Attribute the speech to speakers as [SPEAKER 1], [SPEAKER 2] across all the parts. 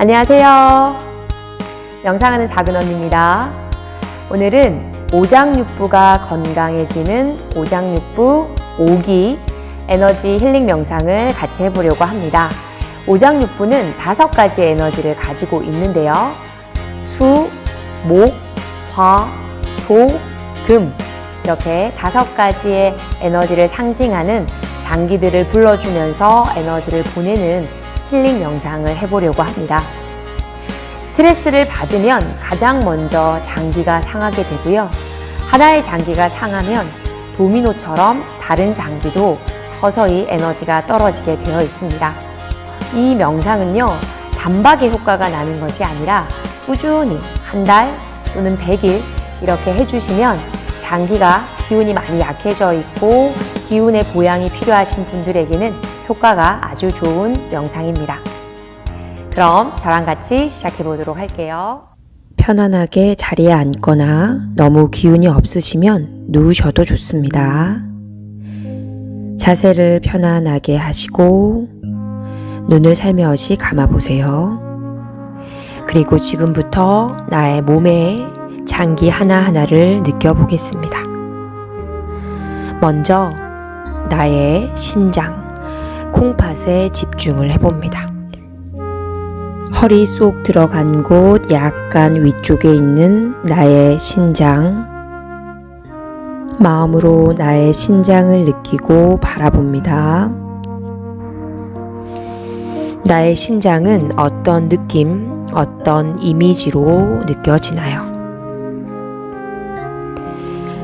[SPEAKER 1] 안녕하세요. 명상하는 작은 언니입니다. 오늘은 오장육부가 건강해지는 오장육부 5기 에너지 힐링 명상을 같이 해보려고 합니다. 오장육부는 다섯 가지의 에너지를 가지고 있는데요. 수, 목, 화, 도, 금. 이렇게 다섯 가지의 에너지를 상징하는 장기들을 불러주면서 에너지를 보내는 힐링 명상을 해보려고 합니다. 스트레스를 받으면 가장 먼저 장기가 상하게 되고요. 하나의 장기가 상하면 도미노처럼 다른 장기도 서서히 에너지가 떨어지게 되어 있습니다. 이 명상은요, 단박에 효과가 나는 것이 아니라 꾸준히 한 달 또는 100일 이렇게 해주시면 장기가 기운이 많이 약해져 있고 기운의 보양이 필요하신 분들에게는 효과가 아주 좋은 명상입니다. 그럼 저랑 같이 시작해 보도록 할게요. 편안하게 자리에 앉거나 너무 기운이 없으시면 누우셔도 좋습니다. 자세를 편안하게 하시고 눈을 살며시 감아보세요. 그리고 지금부터 나의 몸에 장기 하나하나를 느껴보겠습니다. 먼저 나의 신장, 콩팥에 집중을 해봅니다. 허리 쏙 들어간 곳 약간 위쪽에 있는 나의 신장, 마음으로 나의 신장을 느끼고 바라봅니다. 나의 신장은 어떤 느낌, 어떤 이미지로 느껴지나요?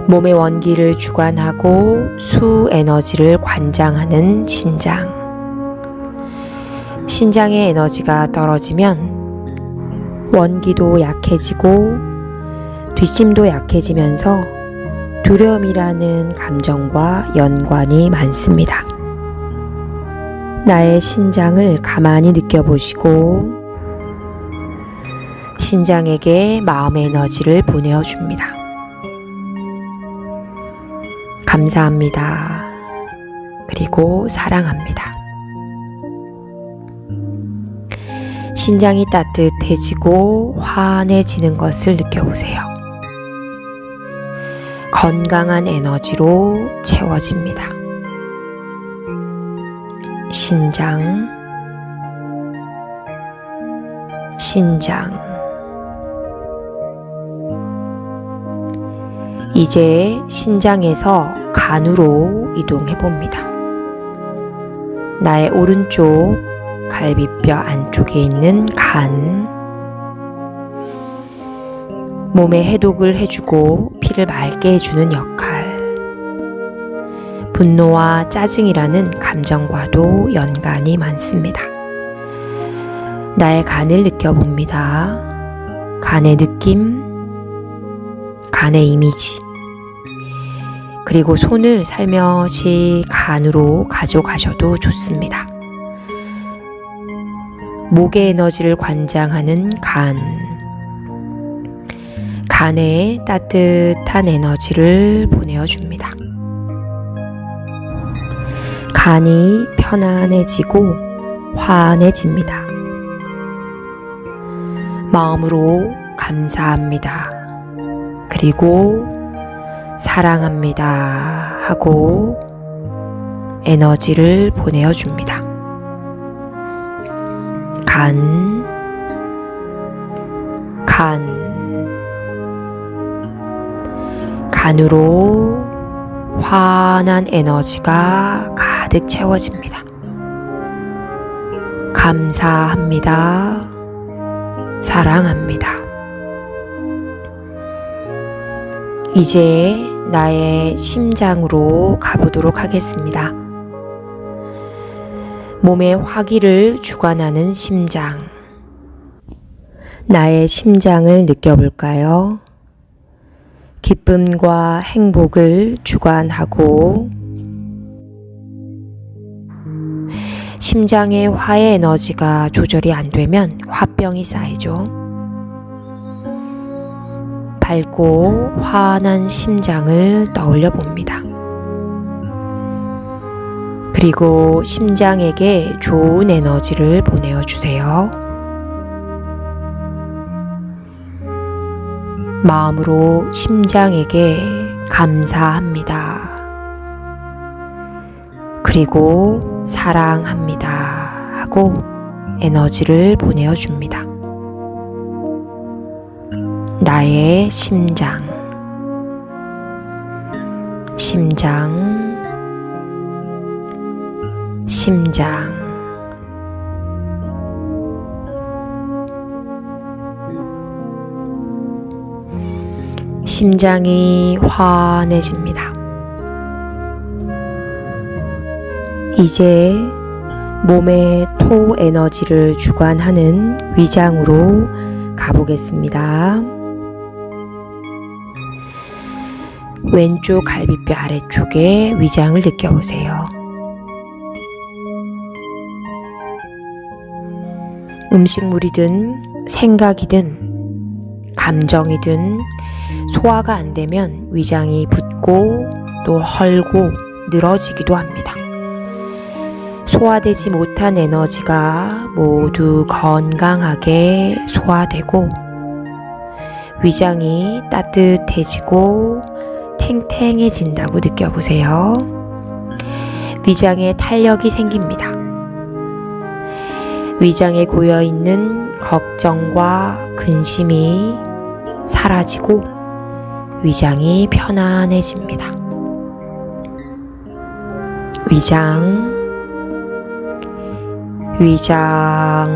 [SPEAKER 1] 몸의 원기를 주관하고 수 에너지를 관장하는 신장. 신장의 에너지가 떨어지면 원기도 약해지고 뒷심도 약해지면서 두려움이라는 감정과 연관이 많습니다. 나의 신장을 가만히 느껴보시고 신장에게 마음의 에너지를 보내어줍니다. 감사합니다. 그리고 사랑합니다. 신장이 따뜻해지고 환해지는 것을 느껴보세요. 건강한 에너지로 채워집니다. 신장, 신장. 이제 신장에서 간으로 이동해 봅니다. 나의 오른쪽 갈비뼈 안쪽에 있는 간. 몸에 해독을 해주고 피를 맑게 해주는 역할. 분노와 짜증이라는 감정과도 연관이 많습니다. 나의 간을 느껴봅니다. 간의 느낌, 간의 이미지. 그리고 손을 살며시 간으로 가져가셔도 좋습니다. 목의 에너지를 관장하는 간. 간에 따뜻한 에너지를 보내어줍니다. 간이 편안해지고 환해집니다. 마음으로 감사합니다. 그리고 사랑합니다. 하고 에너지를 보내어줍니다. 간, 간, 간으로 환한 에너지가 가득 채워집니다. 감사합니다. 사랑합니다. 이제 나의 심장으로 가보도록 하겠습니다. 몸의 화기를 주관하는 심장. 나의 심장을 느껴볼까요? 기쁨과 행복을 주관하고 심장의 화의 에너지가 조절이 안 되면 화병이 쌓이죠. 밝고 환한 심장을 떠올려 봅니다. 그리고 심장에게 좋은 에너지를 보내어 주세요. 마음으로 심장에게 감사합니다. 그리고 사랑합니다. 하고 에너지를 보내어 줍니다. 나의 심장. 심장. 심장. 심장이 환해집니다. 이제 몸의 토 에너지를 주관하는 위장으로 가보겠습니다. 왼쪽 갈비뼈 아래쪽에 위장을 느껴보세요. 음식물이든 생각이든 감정이든 소화가 안 되면 위장이 붓고 또 헐고 늘어지기도 합니다. 소화되지 못한 에너지가 모두 건강하게 소화되고 위장이 따뜻해지고 탱탱해진다고 느껴보세요. 위장에 탄력이 생깁니다. 위장에 고여 있는 걱정과 근심이 사라지고 위장이 편안해집니다. 위장, 위장,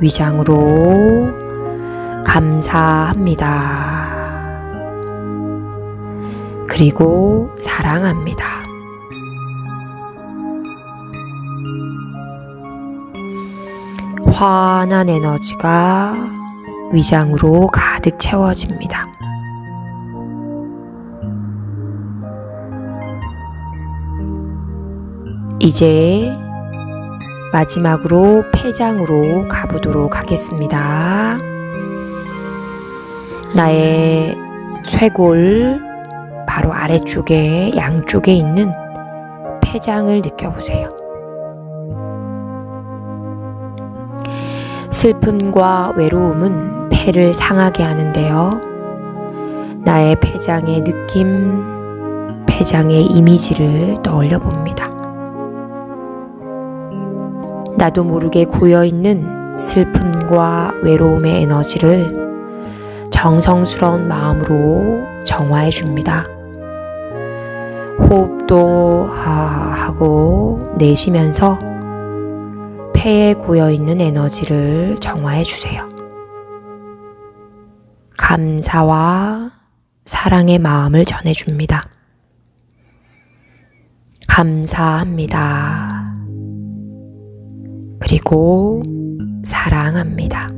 [SPEAKER 1] 위장으로 감사합니다. 그리고 사랑합니다. 환한 에너지가 위장으로 가득 채워집니다. 이제 마지막으로 폐장으로 가보도록 하겠습니다. 나의 쇄골 바로 아래쪽에 양쪽에 있는 폐장을 느껴보세요. 슬픔과 외로움은 폐를 상하게 하는데요. 나의 폐장의 느낌, 폐장의 이미지를 떠올려 봅니다. 나도 모르게 고여 있는 슬픔과 외로움의 에너지를 정성스러운 마음으로 정화해 줍니다. 호흡도 하고 내쉬면서 폐에 고여있는 에너지를 정화해 주세요. 감사와 사랑의 마음을 전해줍니다. 감사합니다. 그리고 사랑합니다.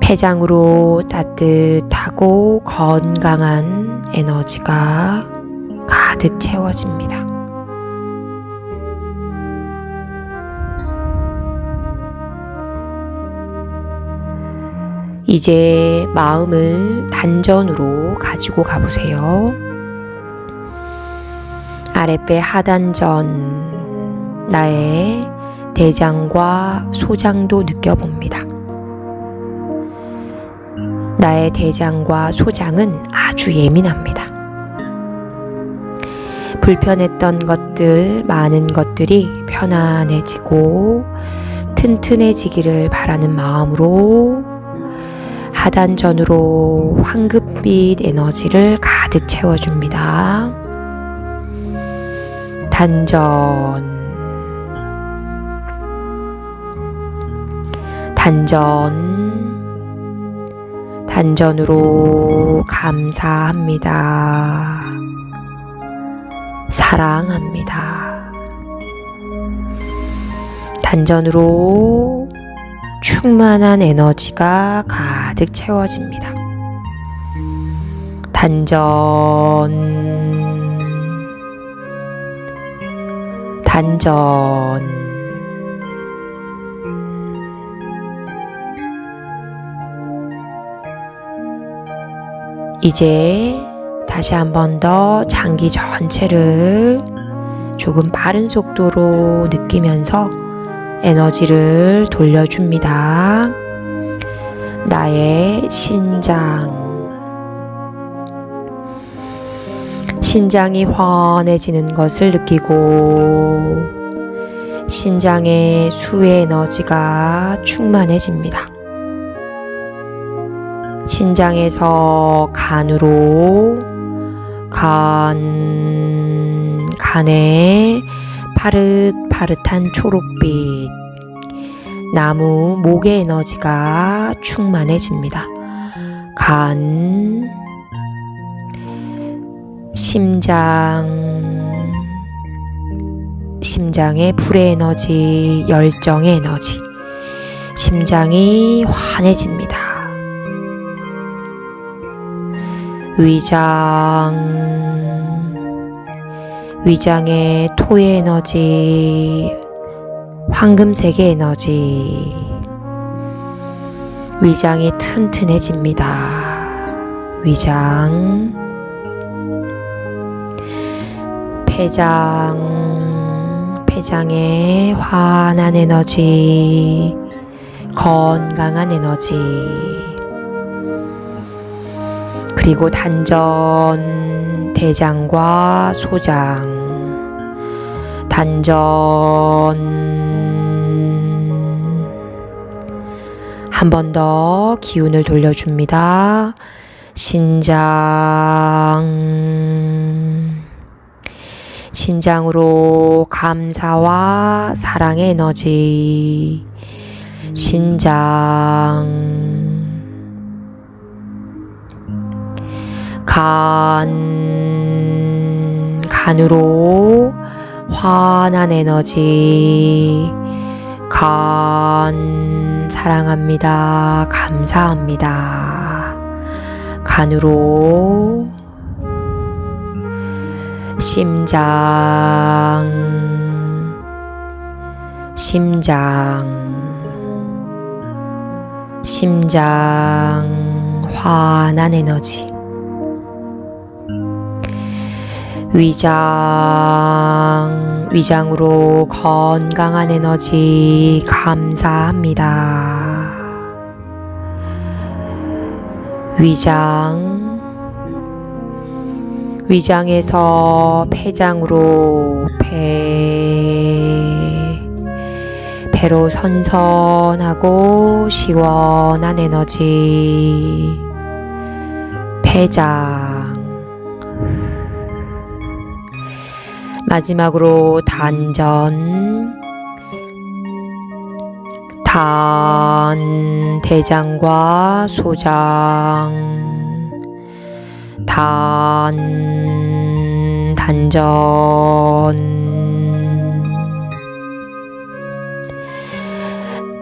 [SPEAKER 1] 폐장으로 따뜻하고 건강한 에너지가 가득 채워집니다. 이제 마음을 단전으로 가지고 가보세요. 아랫배 하단전 나의 대장과 소장도 느껴봅니다. 나의 대장과 소장은 아주 예민합니다. 불편했던 것들, 많은 것들이 편안해지고 튼튼해지기를 바라는 마음으로 하단전으로 황급빛 에너지를 가득 채워줍니다. 단전 단전 단전으로 감사합니다. 사랑합니다. 단전으로 충만한 에너지가 가 득 채워집니다. 단전 단전 이제 다시 한 번 더 장기 전체를 조금 빠른 속도로 느끼면서 에너지를 돌려줍니다. 나의 신장. 신장이 환해지는 것을 느끼고 신장의 수의 에너지가 충만해집니다. 신장에서 간으로 간, 간에 파릇파릇한 초록빛 나무 목의 에너지가 충만해집니다. 간, 심장, 심장의 불의 에너지, 열정의 에너지, 심장이 환해집니다. 위장, 위장의 토의 에너지, 황금색의 에너지, 위장이 튼튼해집니다. 위장, 폐장, 폐장의 환한 에너지, 건강한 에너지, 그리고 단전, 대장과 소장, 단전, 한 번 더 기운을 돌려줍니다. 신장, 신장으로 감사와 사랑의 에너지, 신장, 간, 간으로 환한 에너지, 간, 사랑합니다. 감사합니다. 간으로 심장, 심장, 심장, 환한 에너지. 위장, 위장으로 건강한 에너지 감사합니다. 위장, 위장에서 폐장으로 폐, 배로 선선하고 시원한 에너지, 폐장, 마지막으로 단전, 단, 대장과 소장, 단, 단전,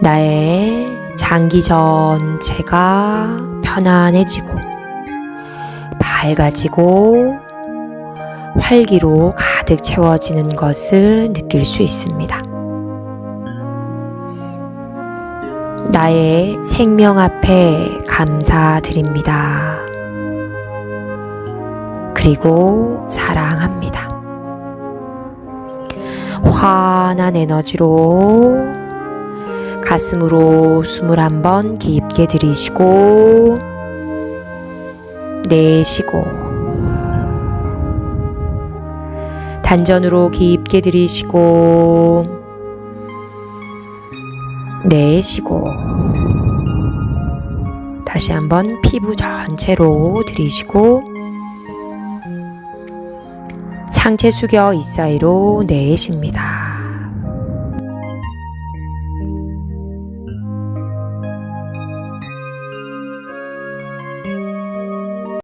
[SPEAKER 1] 나의 장기 전체가 편안해지고, 밝아지고, 활기로 가득 채워지는 것을 느낄 수 있습니다. 나의 생명 앞에 감사드립니다. 그리고 사랑합니다. 환한 에너지로 가슴으로 숨을 한번 깊게 들이쉬고 내쉬고 단전으로 깊게 들이쉬고 내쉬고 다시 한번 피부 전체로 들이쉬고 상체 숙여 이 사이로 내쉽니다.